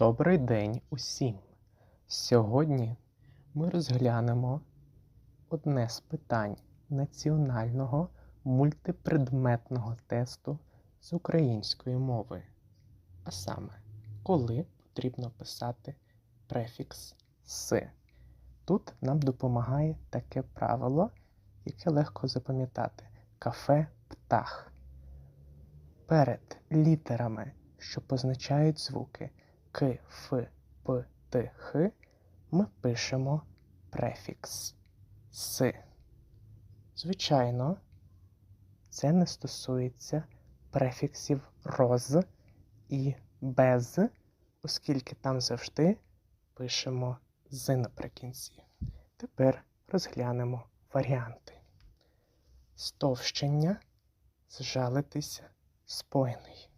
Добрий день усім! Сьогодні ми розглянемо одне з питань національного мультипредметного тесту з української мови. А саме, коли потрібно писати префікс с. Тут нам допомагає таке правило, яке легко запам'ятати кафе птах. Перед літерами, що позначають звуки к, ф, п, т, х, ми пишемо префікс с. Звичайно, це не стосується префіксів роз і без, оскільки там завжди пишемо з наприкінці. Тепер розглянемо варіанти. Стовщення, зжалитися, споєний.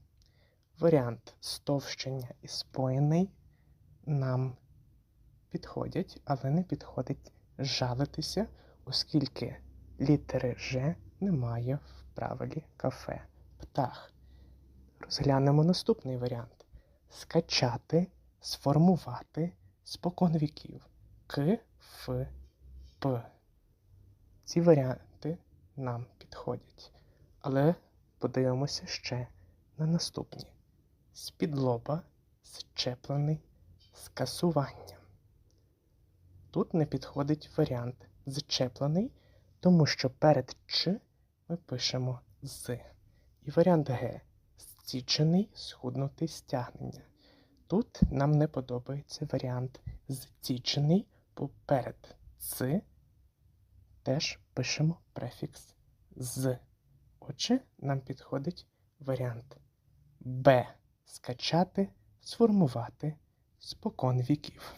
Варіант стовщення і споєний нам підходять, але не підходить жалитися, оскільки літери Ж немає в правилі кафе птах. Розглянемо наступний варіант: скачати, сформувати спокон віків К, Ф, П. Ці варіанти нам підходять. Але подивимося ще на наступні: з-під зчеплений, скасування. Тут не підходить варіант зчеплений, тому що перед Ч ми пишемо з. І варіант Г зтічений, схуднутий стягнення. Тут нам не подобається варіант зтічений, бо перед Ц теж пишемо префікс з. Отже, нам підходить варіант Б. Скачати, сформувати спокон віків.